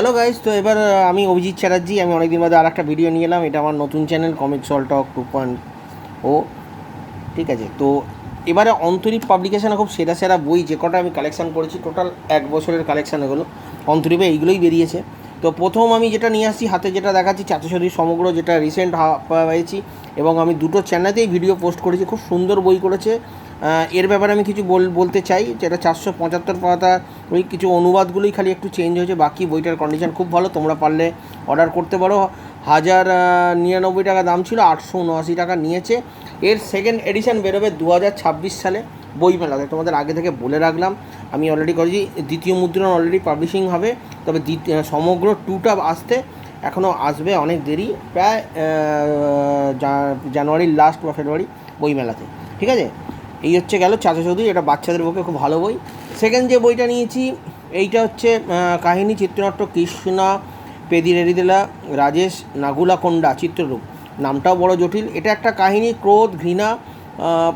Hello guys তো এবার আমি অভিজিৎ চ্যাটার্জি, আমি অনেকদিন বাদে আর একটা ভিডিও নিয়ে এলাম, এটা আমার নতুন channel comic soul talk two point o ঠিক আছে? তো এবারে অন্তরীপ পাবলিকেশনে খুব সেরা সেরা বই, যে কটা আমি কালেকশন করেছি টোটাল এক বছরের কালেকশান এগুলো, অন্তরীপে এইগুলোই বেরিয়েছে। তো প্রথম আমি যেটা নিয়ে আসছি, হাতে যেটা দেখাচ্ছি চাচুসরি সমগ্র যেটা রিসেন্ট পেয়েছি এবং আমি দুটো চ্যানেলেতেই ভিডিও পোস্ট করেছি, খুব সুন্দর বই করেছে। এর ব্যাপারে আমি কিছু বল, বলতে চাই, যেটা চারশো পঁচাত্তর পাতা ওই কিছু অনুবাদগুলোই খালি একটু চেঞ্জ হয়েছে, বাকি বইটার কন্ডিশন খুব ভালো, তোমরা পারলে অর্ডার করতে পারো। হাজার নিরানব্বই টাকা দাম ছিল, আটশো উনআশি টাকা নিয়েছে। এর সেকেন্ড এডিশন বেরোবে দু হাজার ছাব্বিশ সালে বই মেলাতে। তোমাদের আগে থেকে বলে রাখলাম, আমি অলরেডি করেছি, দ্বিতীয় মুদ্রণ অলরেডি পাবলিশিং হবে, তবে সমগ্র টুটা আসতে এখনও আসবে অনেক দেরি, প্রায় জানুয়ারির লাস্ট বা ফেব্রুয়ারি বই মেলাতে। ঠিক আছে? এই হচ্ছে গেল চাচা চৌধুরী, এটা বাচ্চাদের পক্ষে খুব ভালো বই। সেকেন্ড যে বইটা নিয়েছি, এইটা হচ্ছে কাহিনী চিত্রনাট্য কৃষ্ণা পেদিরেরিদেলা, রাজেশ নাগুলাকোন্ডা চিত্ররূপ। নামটাও বড় জটিল। এটা একটা কাহিনী, ক্রোধ, ঘৃণা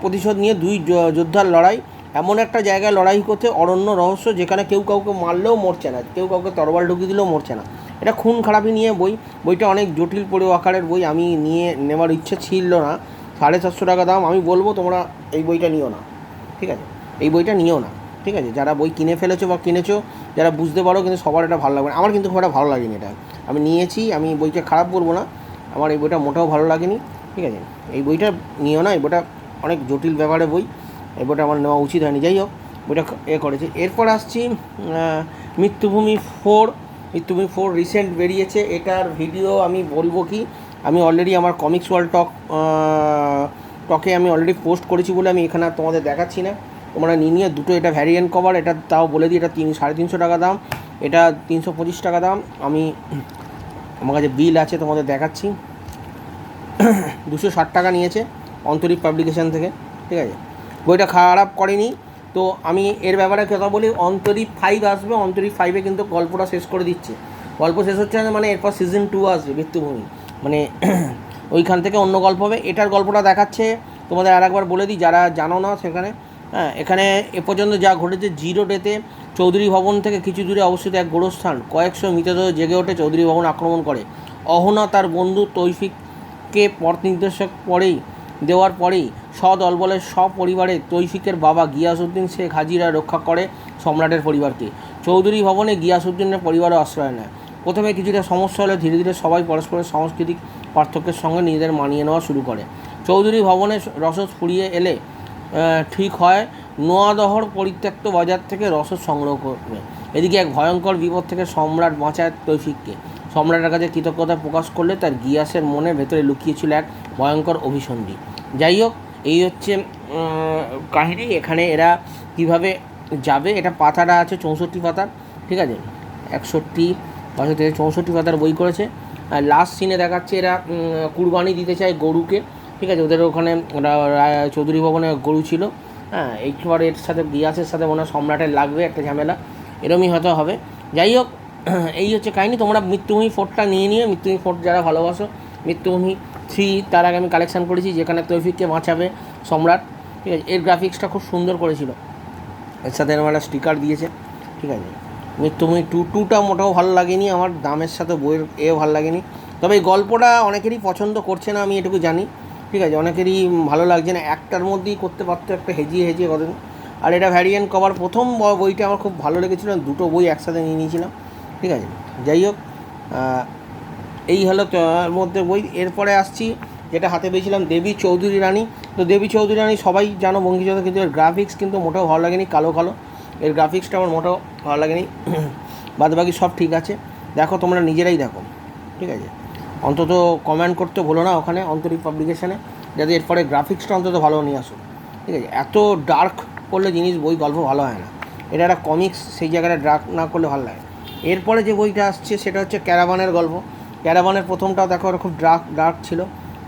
প্রতিশোধ নিয়ে দুই যোদ্ধার লড়াই। এমন একটা জায়গায় লড়াই করতে অরণ্য রহস্য, যেখানে কেউ কাউকে মারলেও মরছে না, কেউ কাউকে তরবাল ঢুকিয়ে দিলেও মরছে না। এটা খুন খারাপি নিয়ে বই। বইটা অনেক জটিল পড়ে আকারের বই, আমি নিয়ে নেওয়ার ইচ্ছে ছিল না। সাড়ে সাতশো টাকা দাম, আমি বলব তোমরা এই বইটা নিও না। ঠিক আছে? এই বইটা নিও না। ঠিক আছে? যারা বই কিনে ফেলেছো বা কিনেছো, যারা বুঝতে পারো কিন্তু সবার এটা ভালো লাগবে না। আমার কিন্তু খুব একটা ভালো লাগেনি এটা। আমি নিয়েছি, আমি বইটা খারাপ বলব না। আমার এই বইটা মোটেও ভালো লাগেনি। ঠিক আছে? এই বইটা নিও না, এই বইটা অনেক জটিল ব্যাপারে বই। এই বইটা আমার নেওয়া উচিত হয়নি। যাই হোক, বইটা এ করেছে। এরপর আসছি মৃত্যুভূমি ফোর। মৃত্যুভূমি ফোর রিসেন্ট বেরিয়েছে। এটার ভিডিও আমি বলব কি? আমি অলরেডি আমার কমিক্স ওয়ার্ল্ড টক টকে আমি অলরেডি পোস্ট করেছি বলে আমি এখানে আর তোমাদের দেখাচ্ছি না। তোমরা নিয়ে নিয়ে দুটো এটা ভ্যারিয়েন্ট কভার এটা তাও বলে দিই, এটা তিন, সাড়ে তিনশো টাকা দাম, এটা তিনশো পঁচিশ টাকা দাম। আমি আমার কাছে বিল আছে, তোমাদের দেখাচ্ছি। দুশো ষাট টাকা নিয়েছে অন্তরিক পাবলিকেশন থেকে, ঠিক আছে? বইটা খারাপ করেনি, তো আমি এর ব্যাপারে কথা বলি অন্তরিক ফাইভ আসবে অন্তরিক ফাইভে কিন্তু গল্পটা শেষ করে দিচ্ছে। গল্প শেষ হচ্ছে মানে এরপর সিজন টু আসবে, মৃত্যুভূমি। মানে ওইখান থেকে অন্য গল্প হবে। এটার গল্পটা দেখাচ্ছে, তোমাদের আর একবার বলে দিই, যারা জানো না সেখানে হ্যাঁ এখানে এ পর্যন্ত যা ঘটেছে জিরো ডেতে চৌধুরী ভবন থেকে কিছু দূরে অবস্থিত এক গোরস্থান। কয়েকশো মৃতদেহ জেগে ওঠে চৌধুরী ভবন আক্রমণ করে। অহনা তার বন্ধু তৈফিককে পথ নির্দেশক পরেই, দেওয়ার পরেই সদলবলের সপরিবারে তৈফিকের বাবা গিয়াসউদ্দিন শেখ হাজিরা রক্ষা করে সম্রাটের পরিবারকে। চৌধুরী ভবনে গিয়াসউদ্দিনের পরিবারও আশ্রয় নেয়। প্রথমে কিছুটা সমস্যা হলে ধীরে ধীরে সবাই পরস্পরের সাংস্কৃতিক পার্থক্যের সঙ্গে নিজেদের মানিয়ে নেওয়া শুরু করে। চৌধুরী ভবনে রসদ ফুরিয়ে এলে ঠিক হয়, নোয়াদহর পরিত্যক্ত বাজার থেকে রসদ সংগ্রহ করবে। এদিকে এক ভয়ঙ্কর বিপদ থেকে সম্রাট বাঁচায় তৌফিককে। সম্রাটের কাছে কৃতজ্ঞতা প্রকাশ করলে তার গিয়াসের মনের ভেতরে লুকিয়েছিল এক ভয়ঙ্কর অভিসন্ধি। যাই হোক, এই হচ্ছে কাহিনী। এখানে এরা কীভাবে যাবে, এটা পাতাটা আছে চৌষট্টি পাতা ঠিক আছে? একষট্টি পাঁচশো থেকে চৌষট্টি পাতার বই করেছে। আর লাস্ট সিনে দেখাচ্ছে এরা কুরবানি দিতে চায় গরুকে। ঠিক আছে, ওদের ওখানে চৌধুরী ভবনে গরু ছিল। হ্যাঁ এইবার এর সাথে গিয়াসের সাথে মনে হয় সম্রাটের লাগবে একটা ঝামেলা। এরমই হয়তো হবে। যাই হোক, এই হচ্ছে কাহিনি। তোমরা মৃত্যুভূমি ফোর্টটা নিয়ে নিয়ে মৃত্যুভূমি ফোর্ট যারা ভালোবাসো, মৃত্যুভূমি থ্রি তার আগে আমি কালেকশান করেছি, যেখানে তৌফিককে বাঁচাবে সম্রাট। ঠিক আছে, এর গ্রাফিক্সটা খুব সুন্দর করেছিল। এর সাথে এরকম একটা স্টিকার দিয়েছে। ঠিক আছে মৃত্যুভূমি টু টুটা মোটেও ভালো লাগেনি, আমার দামের সাথে বইয়ের এও ভালো লাগেনি। তবে এই গল্পটা অনেকেরই পছন্দ করছে না, আমি এটুকু জানি। ঠিক আছে, অনেকেরই ভালো লাগছে না, একটার মধ্যেই করতে পারতো একটা হেজিয়ে হেজিয়ে কদিন আর এটা ভ্যারিয়েন্ট কভার প্রথম বইটা আমার খুব ভালো লেগেছিল দুটো বই একসাথে নিয়ে নিয়েছিলাম। ঠিক আছে, যাই হোক এই হলো মধ্যে বই। এরপরে আসছি, যেটা হাতে পেয়েছিলাম দেবী চৌধুরী রানী। তো দেবী চৌধুরী রানী সবাই জানো বঙ্কিচোদা কিন্তু গ্রাফিক্স কিন্তু মোটেও ভালো লাগেনি, কালো কালো। এর গ্রাফিক্সটা আমার মোটেও ভালো লাগেনি। বাদ বাকি সব ঠিক আছে। দেখো, তোমরা নিজেরাই দেখো। ঠিক আছে? অন্তত কমেন্ট করতে ভুলো না ওখানে অন্তরিক পাবলিকেশনে যাতে এরপরে গ্রাফিক্সটা অন্তত ভালো নিয়ে আসো। ঠিক আছে? এত ডার্ক করলে জিনিস, বই, গল্প ভালো হয় না। এটা একটা কমিক্স সেই জায়গাটা ডার্ক না করলে ভালো লাগে এরপরে যে বইটা আসছে, সেটা হচ্ছে ক্যারাবানের গল্প। ক্যারাবানের প্রথমটাও দেখো ওরা খুব ডার্ক ডার্ক ছিল।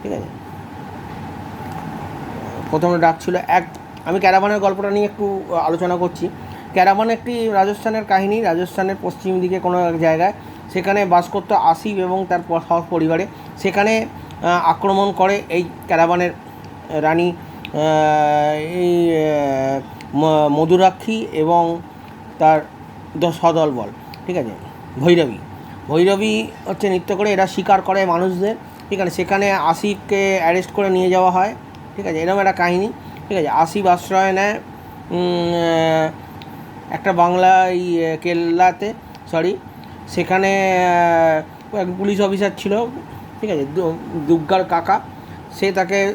ঠিক আছে? প্রথমে ডার্ক ছিল। এক, আমি ক্যারাবানের গল্পটা নিয়ে একটু আলোচনা করছি। ক্যারাভান একটি রাজস্থানের কাহিনী, রাজস্থানের পশ্চিম দিকে কোনো এক জায়গায়। সেখানে বাস করতো আসিফ এবং তার পরিবারে। সেখানে আক্রমণ করে এই ক্যারাবানের রানী এই মধুরাক্ষী এবং তার সদল বল। ঠিক আছে? ভৈরবী। ভৈরবী হচ্ছে নৃত্য করে, এরা শিকার করে মানুষদের। ঠিক আছে? সেখানে আসিফকে অ্যারেস্ট করে নিয়ে যাওয়া হয়। ঠিক আছে? এরকম একটা কাহিনী। ঠিক আছে? আসিফ আশ্রয় নেয়। একটা বাংলা এই কেল্লাতে সরি সেখানে এক পুলিশ অফিসার ছিল, ঠিক আছে, দু- দুর্গার কাকা, সে তাকে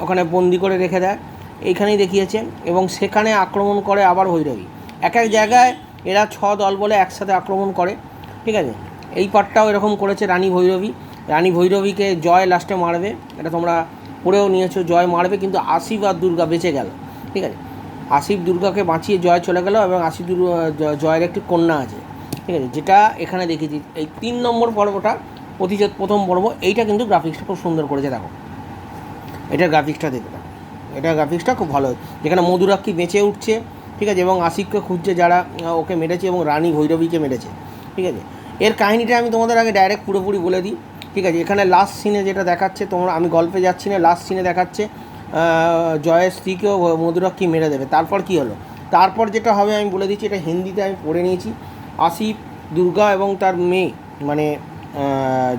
ওখানে বন্দি করে রেখে দেয়, এইখানেই দেখিয়েছে এবং সেখানে আক্রমণ করে আবার ভৈরবী। এক এক জায়গায় এরা ছ দল বলে একসাথে আক্রমণ করে, ঠিক আছে? এই পার্টটাও এরকম করেছে রানী ভৈরবী। রানী ভৈরবীকে জয় লাস্টে মারবে, এটা তোমরা পড়েও নিয়েছো, জয় মারবে, কিন্তু আসিফ আর দুর্গা বেঁচে গেল, ঠিক আছে? আসিফ দুর্গাকে বাঁচিয়ে জয় চলে গেল এবং আসিফ দুর্গা জয়ের একটি কন্যা আছে। ঠিক আছে? যেটা এখানে দেখেছি এই তিন নম্বর পর্বটা প্রতিযোগ প্রথম পর্ব। এইটা কিন্তু গ্রাফিক্সটা খুব সুন্দর করেছে, দেখো। এটার গ্রাফিক্সটা দেখবে দেখো। এটার গ্রাফিক্সটা খুব ভালো। যেখানে মধুরাক্ষী বেঁচে উঠছে, ঠিক আছে? এবং আসিফকে খুঁজছে যারা ওকে মেরেছে এবং রানী ভৈরবীকে মেরেছে, ঠিক আছে? এর কাহিনিটা আমি তোমাদের আগে ডাইরেক্ট পুরোপুরি বলে দিই, ঠিক আছে? এখানে লাস্ট সিনে যেটা দেখাচ্ছে, তোমরা আমি গল্পে যাচ্ছি না লাস্ট সিনে দেখাচ্ছে জয়ের স্ত্রীকেও মধুরক্ষী মেরে দেবে। তারপর কি হলো? তারপর যেটা হবে, আমি বলে দিচ্ছি, এটা হিন্দিতে আমি পড়ে নিয়েছি। আসিফ, দুর্গা এবং তার মেয়ে মানে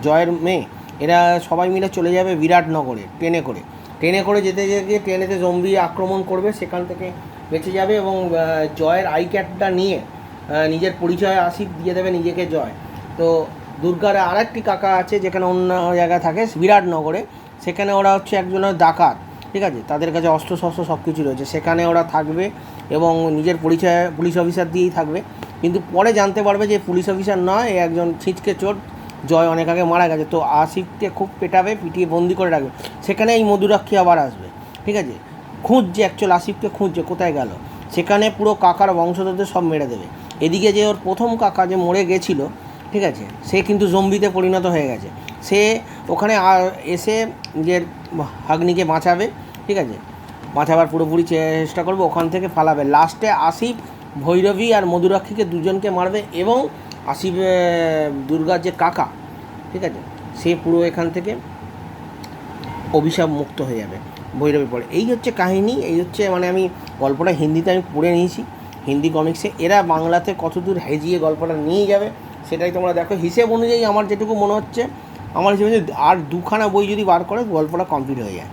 জয়ের মেয়ে, এরা সবাই মিলে চলে যাবে বিরাটনগরে, ট্রেনে করে। ট্রেনে করে যেতে যেতে ট্রেনেতে জম্বি আক্রমণ করবে, সেখান থেকে বেঁচে যাবে এবং জয়ের আই ক্যাটটা নিয়ে নিজের পরিচয় আসিফ দিয়ে দেবে নিজেকে জয়। তো দুর্গার আরেকটি কাকা আছে, যেখানে অন্য জায়গায় থাকে, বিরাটনগরে। সেখানে ওরা হচ্ছে একজনের ডাকাত। ঠিক আছে? তাদের কাছে অস্ত্র শস্ত্র সব কিছু রয়েছে। সেখানে ওরা থাকবে এবং নিজের পরিচয়, পুলিশ অফিসার দিয়েই থাকবে। কিন্তু পরে জানতে পারবে যে পুলিশ অফিসার নয় একজন ছিচকে চোর, জয় অনেক আগে মারা গেছে। তো আসিফকে খুব পেটাবে, পিটিয়ে বন্দি করে রাখবে। সেখানে এই মধুরাক্ষী আবার আসবে। ঠিক আছে? খুঁজছে অ্যাকচুয়াল আসিফকে খুঁজছে, কোথায় গেল? সেখানে পুরো কাকার বংশধরদের সব মেরে দেবে। এদিকে যে ওর প্রথম কাকা যে মরে গেছিল, ঠিক আছে? সে কিন্তু জম্বিতে পরিণত হয়ে গেছে। সে ওখানে এসে নিজের হাগনিকে বাঁচাবে ঠিক আছে? বাঁচাবার পুরোপুরি চেষ্টা করবে, ওখান থেকে ফালাবে। লাস্টে আসিফ, ভৈরবী আর মধুরাক্ষীকে দুজনকে মারবে এবং আসিফ দুর্গার যে কাকা, ঠিক আছে? সে পুরো এখান থেকে অভিশাপ মুক্ত হয়ে যাবে ভৈরবী পরে। এই হচ্ছে কাহিনী, এই হচ্ছে মানে আমি গল্পটা হিন্দিতে আমি পড়ে নিয়েছি, হিন্দি কমিক্সে। এরা বাংলাতে কতদূর হেজিয়ে গল্পটা নিয়ে যাবে, সেটাই তোমরা দেখো। হিসেব অনুযায়ী আমার যেটুকু মনে হচ্ছে, আমার হিসেবে আর দুখানা বই যদি বার করে, গল্পটা কমপ্লিট হয়ে যায়।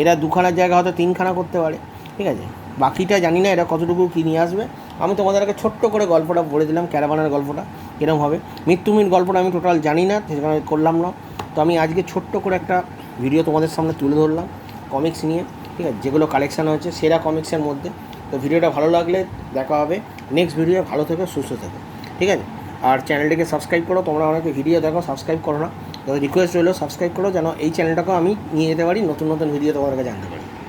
এরা দুখানার জায়গা হয়তো তিনখানা করতে পারে, ঠিক আছে? বাকিটা জানি না এরা কতটুকু কী নিয়ে আসবে। আমি তোমাদের আগে ছোট্ট করে গল্পটা বলে দিলাম ক্যারাবানের গল্পটা এরকম হবে। মৃত্যুমির গল্পটা আমি টোটাল জানি না সেখানে করলাম না। তো আমি আজকে ছোট্ট করে একটা ভিডিও তোমাদের সামনে তুলে ধরলাম কমিক্স নিয়ে, ঠিক আছে? যেগুলো কালেকশান হয়েছে, সেরা কমিক্সের মধ্যে। তো ভিডিওটা ভালো লাগলে দেখা হবে। নেক্সট ভিডিও ভালো থেকো, সুস্থ থেকো, ঠিক আছে? আর চ্যানেলটিকে সাবস্ক্রাইব করো, তোমরা অনেকে ভিডিও দেখো সাবস্ক্রাইব করো না। তো রিকোয়েস্ট রইল সাবস্ক্রাইব করো যেন এই চ্যানেলটাকেও আমি নিয়ে যেতে পারি, নতুন নতুন ভিডিও তোমাদেরকে জানতে পারি।